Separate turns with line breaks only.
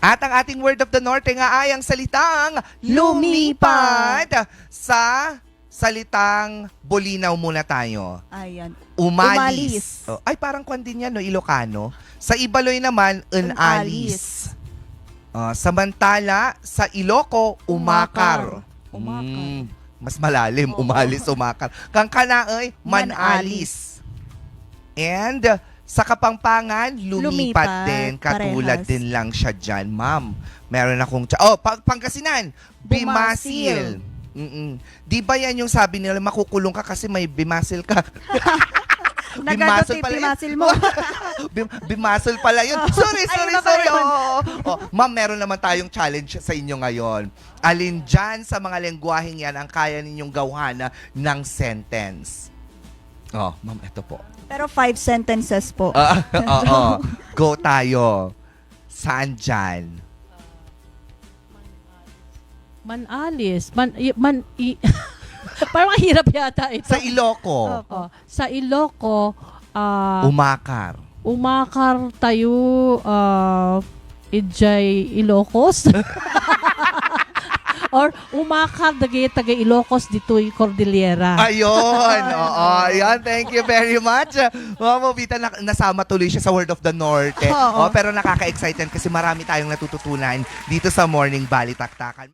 At ang ating word of the Norte nga ay ang salitang
lumipat
sa salitang Bolinaw muna tayo.
Ayan.
Umalis.
Umalis.
Oh, ay, parang kwan din yan, no? Ilocano. Sa Ibaloy naman, unalis. Oh, samantala, sa Iloco, umakar.
Umakar.
Mm, mas malalim,
Oo.
umalis, umakar. Kang kanaoy, manalis. And uh, sa Kapampangan, lumipat,
Lumipat,
din. Katulad
parehas.
din lang siya dyan, ma'am. Meron akong... tsa- Oh, pag Pangasinan, bimasil. Mm-mm. Di ba yan yung sabi nila, makukulong ka kasi may bimasil ka?
Nagadot
pala yun.
pimasil mo.
Bim- bimasol pala yun. Sorry,
Ay,
sorry,
iba pa
sorry.
yun.
Oo, oo, oo. Ma'am, meron naman tayong challenge sa inyo ngayon. Alin dyan sa mga lengguwaheng yan ang kaya ninyong gawhana ng sentence? Oh, ma'am, ito po.
Pero five sentences po.
Ah, Oo. Go tayo. Saan dyan?
Manalis. Man, i- man, i, parang ang hirap yata ito.
Sa Iloco.
Oh, sa Iloco, ah,
Umakar.
umakar tayo uh, Ijay Ilocos. Or umakar dagay taga Ilocos dito'y Cordillera.
Ayun. Oo. Ayan. Thank you very much. Vita, na, nasama tuloy siya sa Word of the North. Eh.
Oo.
Oh, pero nakaka-excited kasi marami tayong natututunan dito sa Morning Balitaktakan.